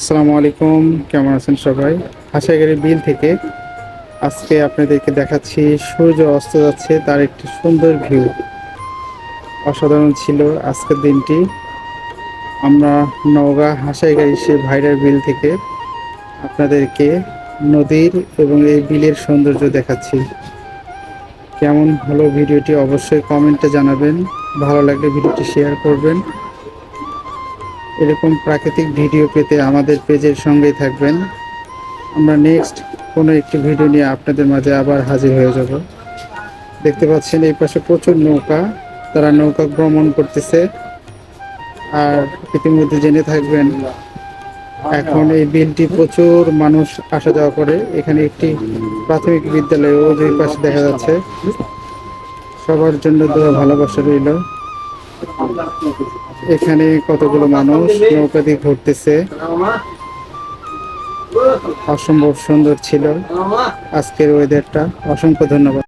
আসসালামু আলাইকুম, কেমন আছেন সবাই? হাসাইগাড়ি বিল থেকে আজকে আপনাদেরকে দেখাচ্ছি, সূর্য অস্ত যাচ্ছে, তার একটি সুন্দর ভিউ অসাধারণ ছিল আজকের দিনটি। আমরা নওগাঁ হাসাইগাড়ি সে ভাইরার বিল থেকে আপনাদেরকে নদীর এবং এই বিলের সৌন্দর্য দেখাচ্ছি। কেমন হলো ভিডিওটি অবশ্যই কমেন্টে জানাবেন। ভালো লাগলে ভিডিওটি শেয়ার করবেন। এরকম প্রাকৃতিক ভিডিও পেতে আমাদের পেজের সঙ্গেই থাকবেন। আমরা নেক্সট কোনো একটি ভিডিও নিয়ে আপনাদের মাঝে আবার হাজির হয়ে যাব। দেখতে পাচ্ছেন এই পাশে প্রচুর নৌকা, তারা নৌকা ভ্রমণ করতেছে। আর ইতিমধ্যে জেনে থাকবেন, এখন এই বিলটি প্রচুর মানুষ আসা যাওয়া করে। এখানে একটি প্রাথমিক বিদ্যালয়, ও দুই পাশে দেখা যাচ্ছে। সবার জন্য দোয়া, ভালোবাসা রইল। এখানে কতগুলো মানুষ নৌকা দিয়ে ঘুরতেছে? অসম্ভব সুন্দর ছিল আজকের ওয়েদারটা অসংখ্য ধন্যবাদ।